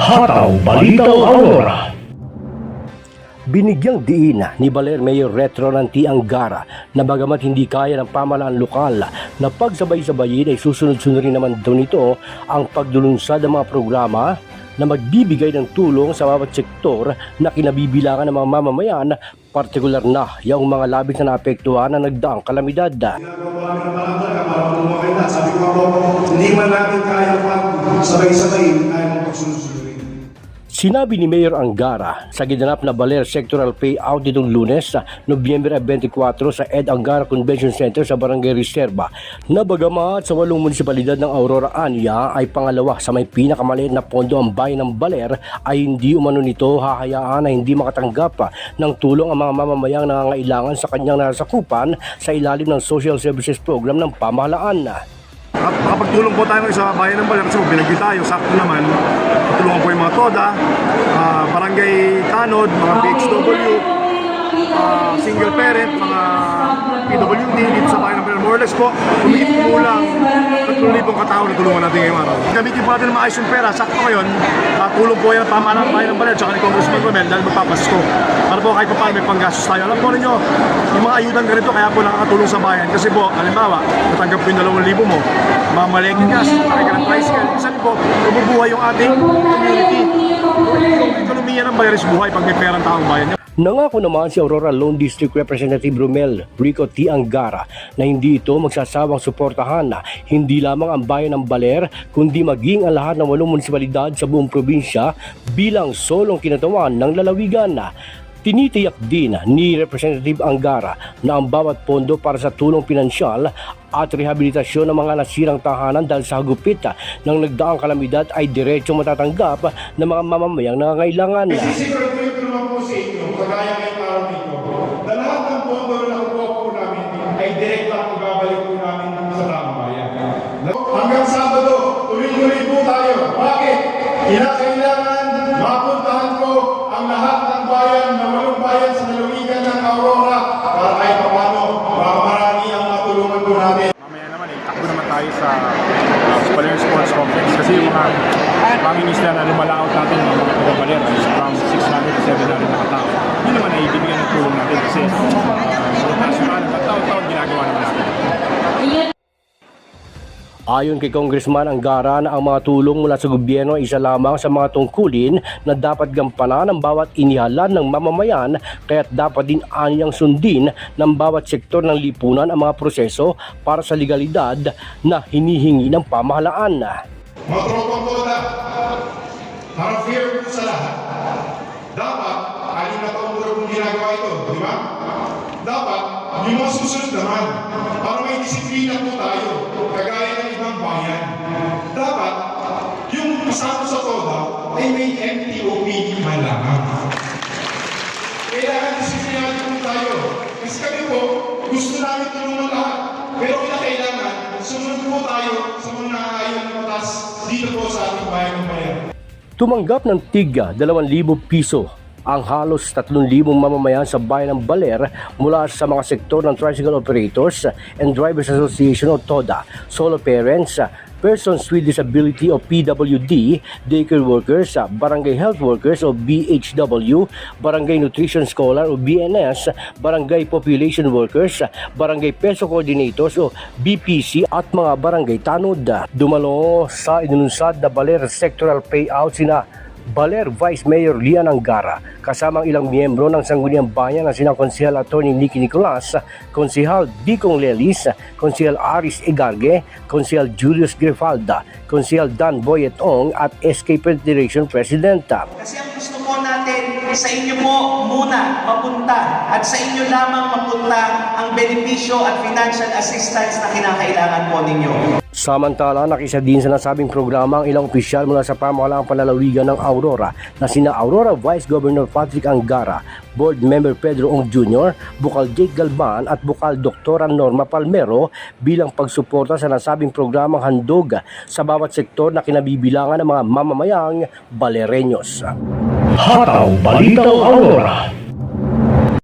Hataw Balitaw Aurora Binigyang diin ni Baler Mayor Retro Ranti Angara na bagamat hindi kaya ng pamahalaan lokal na pagsabay-sabayin ay susunod-sunod rin naman daw nito ang pagdulunsad ng mga programa na magbibigay ng tulong sa bawat sektor na kinabibilangan ng mga mamamayan, partikular na yung mga labis na naapektuhan ng nagdaang kalamidad. Ng na. Sabi ko ako, hindi man natin kaya pag sabay-sabay, kaya mo pagsunod-sunod. Sinabi ni Mayor Angara sa ginanap na Baler Sectoral Payout nitong lunes sa Nobyembre 24 sa Ed Angara Convention Center sa Barangay Reserva na bagamat sa walong munisipalidad ng Aurora Anya ay pangalawa sa may pinakamaliit na pondo ang bayan ng Baler ay hindi umano nito hahayaan na hindi makatanggap ng tulong ang mga mamamayang nangangailangan sa kanyang nasakupan sa ilalim ng Social Services Program ng pamahalaan. Makapagtulong po tayo sa bayan ng Baler kasi binagyo tayo, sakto naman. Tulungan po yung mga TODA, ah, barangay Tanod, mga PXW, ah, single parent, mga PWD dito sa bayan ng Baler. More or less po, kumikit po lang 3,000 katao na tulungan natin ngayong araw. Gamitin po natin ng maayos yung pera. Sakto ngayon, ah, tulong po yan pamahalaan ng bayan ng Baler tsaka ni Congressman Romel dahil magpapasko. Para po kahit pa paano may panggastos tayo. Alam po ninyo, yung mga ayudang ganito kaya po nakakatulong sa bayan. Kasi po, halimbawa, natanggap ko yung 2,000 mo, mamalik yung gas, sakay ka ng tricycle. Isang po, bumubuhay yung ating community. Ekonomiya ng bayan is buhay pag may perang taong bayan. Nangako naman si Aurora Lone District Representative Romel Rico T. Angara na hindi ito magsasawang suportahan na hindi lamang ang bayan ng Baler kundi maging ang lahat ng walong munisipalidad sa buong probinsya bilang solong kinatawan ng lalawigan. Tinitiyak din ni Representative Angara na ang bawat pondo para sa tulong pinansyal at rehabilitasyon ng mga nasirang tahanan dahil sa hagupit ng nagdaang kalamidad ay diretsong matatanggap ng mga mamamayang nangangailangan. Sisiguraduhin ko naman po sa inyo, kagaya ngayong araw nito, na lahat ng pondo na nakukuha po namin ay direkta po babalik po namin sa tamang bayan. Hanggang Sabado, tuloy-tuloy po tayo. Bakit? Kinakailangan mapuntahan ko ang lahat ng bayan na walong bayan sa lalawigan ng Aurora para kahit paano marami ang matulungan po natin. Mamaya naman eh, takbo naman tayo sa uh, Baler Sports Complex kasi yung mga pangingisda na lumalaot natin ng mga taga Baler is around 600 to 700 na katao. Ayon kay Congressman Angara na ang mga tulong mula sa gobyerno ay isa lamang sa mga tungkulin na dapat gampanan ng bawat inihalan ng mamamayan kaya't dapat din aniyang sundin ng bawat sektor ng lipunan ang mga proseso para sa legalidad na hinihingi ng pamahalaan. Mga tropang toda, para fair sa lahat, dapat, anim na taon ko na pong ginagawa ito, di ba? Dapat, yung mga susunod naman, para may disiplina po tayo, kagaya ng ibang bayan. Dapat, kasama sa toda, ay may MTOP man lamang. Kailangan disiplinado po tayo. Kasi kami po, gusto namin tulungan lahat. Pero kailangan, sumunod po tayo sa mga naaayon ng batas dito po sa ating bayan ng bayan. Tumanggap ng tiga 2,000 piso ang halos 3,000 mamamayan sa bayan ng Baler mula sa mga sektor ng Tricycle Operators and Drivers Association o TODA, solo parents, persons with disability o PWD, daycare workers, barangay health workers o BHW, barangay nutrition scholar o BNS, barangay population workers, barangay peso coordinators o BPC at mga barangay tanod. Dumalo sa inununsad na Baler Sectoral Payout sina Baler Vice Mayor Lian Angara kasama ang ilang miyembro ng Sangguniang Bayan na sina Konsehal Attorney Nicky Nicolas, Konsehal Dicong Lelis, Konsehal Aris Egarge, Konsehal Julius Grifalda, Konsehal Dan Boyetong at SK Federation President. Kasi ang gusto po natin, sa inyo po muna mapunta at sa inyo lamang mapunta ang benepisyo at financial assistance na kinakailangan po ninyo. Samantala, nakisa din sa nasabing programa ang ilang opisyal mula sa pamahalaang palalawigan ng Aurora na sina Aurora Vice Governor Patrick Angara, Board Member Pedro Ong Jr., Bukal Jake Galban at Bukal Doktora Norma Palmero bilang pagsuporta sa nasabing programang handog sa bawat sektor na kinabibilangan ng mga mamamayang Balereños. Hataw Balitaw Aurora